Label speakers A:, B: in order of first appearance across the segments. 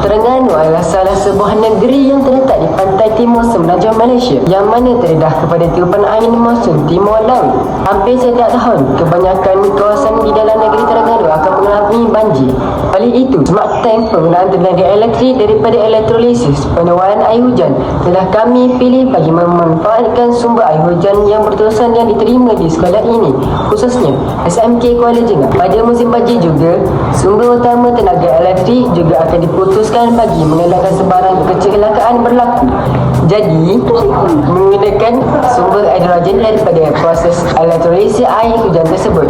A: Terengganu adalah salah sebuah negeri yang terletak di pantai timur semenanjung Malaysia yang mana terdedah kepada tiupan angin monsun timur laut. Hampir setiap tahun, kebanyakan kawasan di dalam negeri Terengganu akan mengalami banjir. Oleh itu, smart tank penggunaan tenaga elektrik daripada elektrolisis penuaian air hujan telah kami pilih bagi memanfaatkan sumber air hujan yang berterusan yang diterima di sekolah ini khususnya SMK Kuala Jengah. Pada musim banjir juga, sumber utama tenaga elektrik juga akan diputuskan bagi mengelakkan sebarang kecelakaan berlaku. Jadi, menggunakan sumber hidrogen daripada proses elektrolisis air hujan tersebut.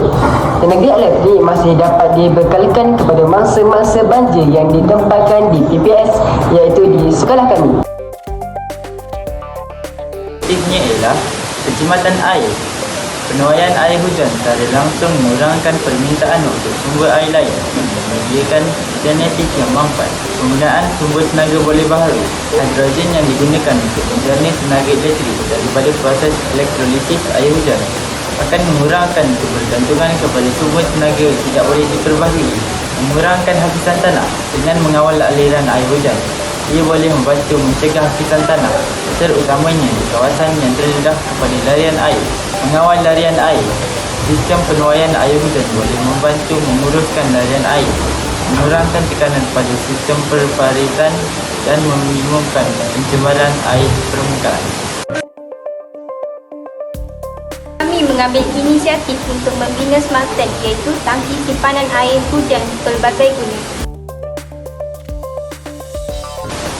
A: Tenaga elektrik masih dapat dibekalkan kepada mangsa-mangsa banjir yang ditempatkan di PPS iaitu di sekolah kami.
B: Tipsnya ialah perkhidmatan air. Penuaian air hujan secara langsung mengurangkan permintaan untuk sumber air lain dan menyediakan genetik yang mampat. Penggunaan sumber tenaga boleh baharu. Hidrogen yang digunakan untuk menjalani tenaga elektrik daripada proses elektrolisis air hujan akan mengurangkan kebergantungan kepada sumber tenaga tidak boleh diperbaharui, mengurangkan hakisan tanah dengan mengawal aliran air hujan. Ia boleh membantu mencegah hakisan tanah, terutamanya di kawasan yang terdedah kepada larian air. Mengawal larian air, sistem penuaian air hujan boleh membantu menguruskan larian air, mengurangkan tekanan pada sistem perparisan dan meminimumkan pencemaran air permukaan.
C: Kami mengambil inisiatif untuk membina smart iaitu tangki simpanan air hujan pelbagai guna.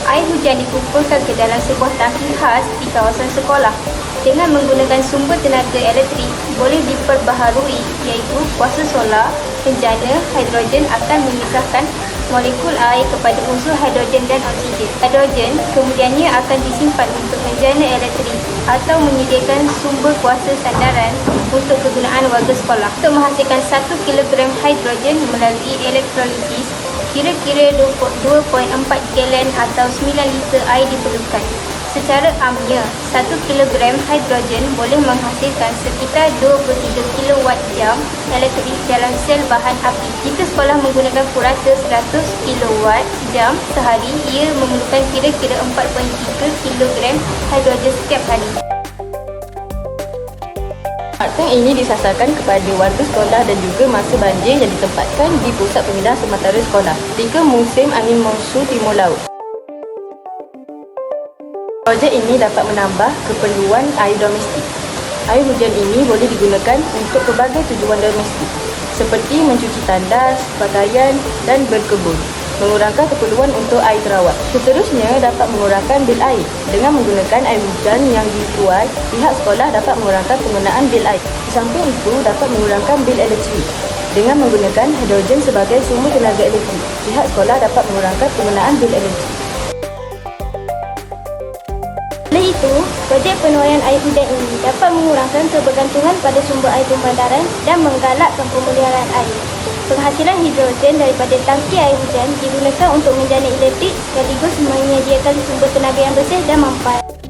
C: Air hujan dikumpulkan ke dalam sebuah tangki khas di kawasan sekolah. Dengan menggunakan sumber tenaga elektrik boleh diperbaharui iaitu kuasa solar, penjana hidrogen akan memisahkan molekul air kepada unsur hidrogen dan oksigen. Hidrogen kemudiannya akan disimpan untuk menjana elektrik atau menyediakan sumber kuasa sandaran untuk kegunaan warga sekolah. Untuk menghasilkan 1 kg hidrogen melalui elektrolisis, kira-kira 2.4 galen atau 9 liter air diperlukan. Secara amnya, 1 kg hidrogen boleh menghasilkan sekitar 23 kWh elektrik dalam sel bahan api. Jika sekolah menggunakan purata 100 kWh sehari, ia memerlukan kira-kira 4.3 kg hidrogen setiap hari.
D: Tank ini disasarkan kepada warga sekolah dan juga masa banjir yang ditempatkan di pusat pemindahan sementara sekolah. Tiga musim angin monsun timur laut. Projek ini dapat menambah keperluan air domestik. Air hujan ini boleh digunakan untuk pelbagai tujuan domestik seperti mencuci tandas, pakaian dan berkebun mengurangkan keperluan untuk air terawat. Seterusnya dapat mengurangkan bil air. Dengan menggunakan air hujan yang dituai, pihak sekolah dapat mengurangkan penggunaan bil air. Di samping itu dapat mengurangkan bil elektrik. Dengan menggunakan hidrogen sebagai sumber tenaga elektrik, pihak sekolah dapat mengurangkan penggunaan bil elektrik.
C: Itu, projek penuaian air hujan ini dapat mengurangkan kebergantungan pada sumber air pembandaran dan menggalakkan pemeliharaan air. Penghasilan hidrogen daripada tangki air hujan digunakan untuk menjana elektrik sekaligus menyediakan sumber tenaga yang bersih dan mampat.